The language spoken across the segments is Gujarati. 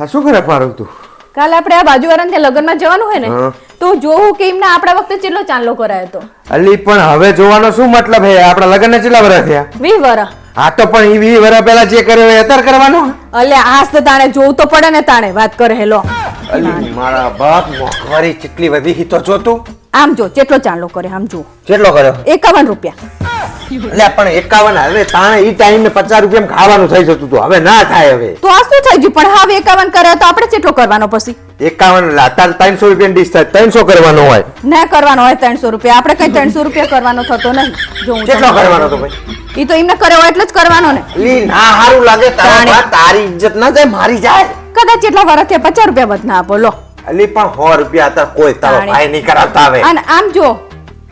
હા શું કરે પારું તું? કાલ આપણે આ બાજુવાળાને ત્યાં લગ્નમાં જવાનું હોય ને તો જોવું કે એમના આપણા વખતે કેટલો ચાંદલો કરાયો હતો. અલી પણ હવે જોવાનો શું મતલબ હે? આપણા લગ્ન કેટલા વર્ષ થયા? વી વરા આ તો પણ ઈ વી વર્ષ પહેલા જે કર્યો એ અત્યારે કરવાનો? અલે આસ તો તાણે જોવું તો પડે ને તાણે વાત કરે હેલો. અલી મારા બાપ મોખવારી કેટલી વધી તો જો તું આમ જો કેટલો ચાંદલો કરે આમ જો. કેટલો કર્યો? એકાવન રૂપિયા. એટલે પણ એકાવન હવે તાણે ઈ ટાઈમ ને પચાસ રૂપિયા ખાવાનું થઈ જતું હતું. હવે ના થાય હવે. તો આ શું થઈ ગયું? પણ હવે એકાવન કરે તો આપણે કેટલો કરવાનો પછી? એકાવન અત્યારે ત્રણસો રૂપિયા ડીશ થાય. ત્રણસો કરવાનો હોય. ના કરવાનો હોય ત્રણસો રૂપિયા. આપણે કઈ ત્રણસો રૂપિયા કરવાનો થતો નહીં. જો હું કેટલો કરવાનો તો ભાઈ? ઈ તો એમને કર્યો હોય એટલે જ કરવાનો ને. ના હારું લાગે તારી તારી ઇજ્જત ના જાય મારી જાય. કદાચ એટલા વર્ષ થયા પચાસ રૂપિયા વધના આપો લો. અલી પણ સો રૂપિયા હતા કોઈ તારો ભાઈ નહીં કરાવતા આવે અને આમ જો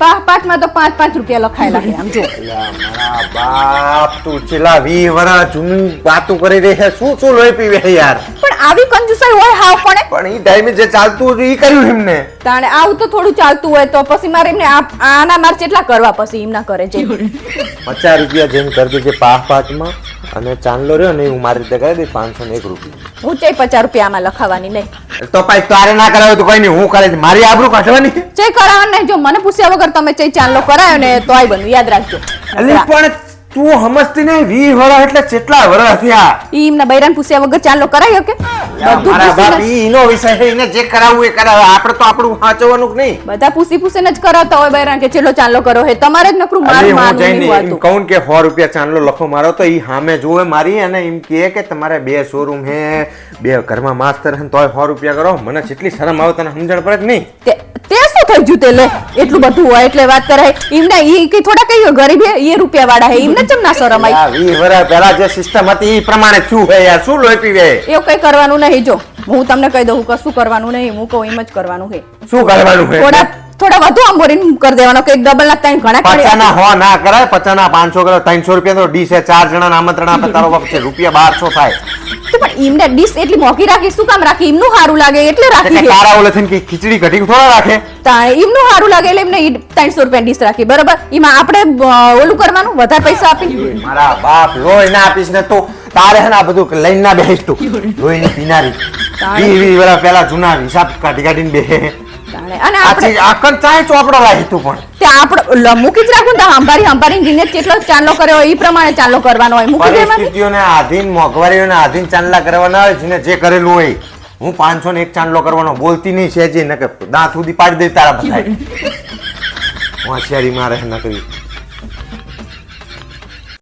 પાંચ પાંચમાં તો પાંચ પાંચ રૂપિયા લખાયેલા છે આમ જો. મારા બાપ તું છેલ્લા વી વરા જૂની વાતું કરી રહી છે શું શું લોહી પીવે યાર? પણ આવી કંજુસાઈ હોય હાવ પણ પણ ઈ ટાઈમે જે ચાલતું હતું ઈ કર્યું એમને? તાણે આવું તો થોડું ચાલતું હોય તો પછી મારે એમને આના માર કેટલા કરવા પછી એમના કરે છે પચાસ રૂપિયા જેમ કરી દેજે પાંચ પાંચમાં અને ચાંદલો રહ્યો ને હું મારી રીતે કરી દઈશ પાંચસો ને એક રૂપિયા. હું ચે પચાસ રૂપિયા આમાં લખાવાની નહીં. તો પછી તારે ના કરાવે તો કઈ નહીં હું કરે મારી આબરૂ કાઢવાની? ચે કરાવવાની જો મને પૂછ્યા વગર તમે ચે ચાંદલો કરાયો ને તો આઈ બન્યું યાદ રાખજો. પણ તું સમજતી નહીં વી વરા એટલે કેટલા વરા થયા? ઈ એમના બૈરાન પૂછ્યા વગર ચાલો કરાયો કે બધું મારા બાપ પૂછીને ઈ એનો વિષય છે ઈને જે કરાવવું એ કરાવે. આપણે તો આપણું સાચવવાનું નહીં. બધા પૂછી પૂછીને જ કરાવતા હોય બૈરાન કે ચેલો ચાલો કરો હે. તમારે જ નકરું માર મારું નહીં કહું કે 100 રૂપિયા ચાંદલો લખો મારો તો ઈ હામે જોવે મારી અને એમ કહે કે તમારે બે શોરૂમ હે બે ઘરમાં માસ્તર હે તોય સો રૂપિયા કરો. મને જેટલી શરમ આવે તને સમજણ પડે કે નહીં? તે શું થઈ જુતે તે લે? એટલું બધું હોય એટલે વાત કરાય. એમને ઈ કે થોડા કઈ ગરીબ એ રૂપિયા વાળા હે. એમને ચમ ના શરમ આવી વી વરા પહેલા જે સિસ્ટમ હતી ઈ પ્રમાણે શું હે યાર. શું લોહી પીવે એવું કઈ કરવાનું નહીં જો. હું તમને કહી દઉં કશું કરવાનું નહીં હું કહું એમ જ કરવાનું છે શું કરવાનું હે? થોડા થોડા વધુ આંબોરીન કરી દેવાનો કે ડબલ ના ત્રણ ઘણા પચાના હો ના કરાય પચાના પાંચસો કરો ત્રણસો રૂપિયા તો ડીશ છે ચાર જણા આમંત્રણ આપે તારો છે રૂપિયા બારસો થાય. તો પણ એમને ડીશ એટલી મોંઘી રાખી શું કામ રાખી? એમનું સારું લાગે એટલે એટલે રાખી તારા ઓલે થઈને ખીચડી કઢી થોડા રાખે? તાણે એમનું સારું લાગે એટલે એમને ઈ ત્રણસો રૂપિયા ડીશ રાખી. બરોબર? એમાં આપણે ઓલું કરવાનું વધારે પૈસા આપી મારા બાપ લોહી ના આપીશ ને તો તારે હે ને આ બધું લઈને ના બેસીશ તું. પીનારી. વી વી પહેલા જૂના હિસાબ કાઢી કાઢીને બે અને આકન ચાય ચોપડો લાવી તું પણ. તે આપણે મૂકી જ રાખું તો હંભારી હંભારી જીને કેટલો ચાંદલો કર્યો એ પ્રમાણે ચાંદલો કરવાનો હોય. મૂકી દેવાનું પરિસ્થિતિઓને આધીન મોંઘવારીઓને આધીન ચાંદલા કરવાના હોય જેને જે કરેલું હોય. હું પાંચસો ને એક ચાંદલો કરવાનો બોલતી નહીં છે જે નકે દાંત સુધી પાડી દે તારા બધા હોશિયારી મારે ન કરી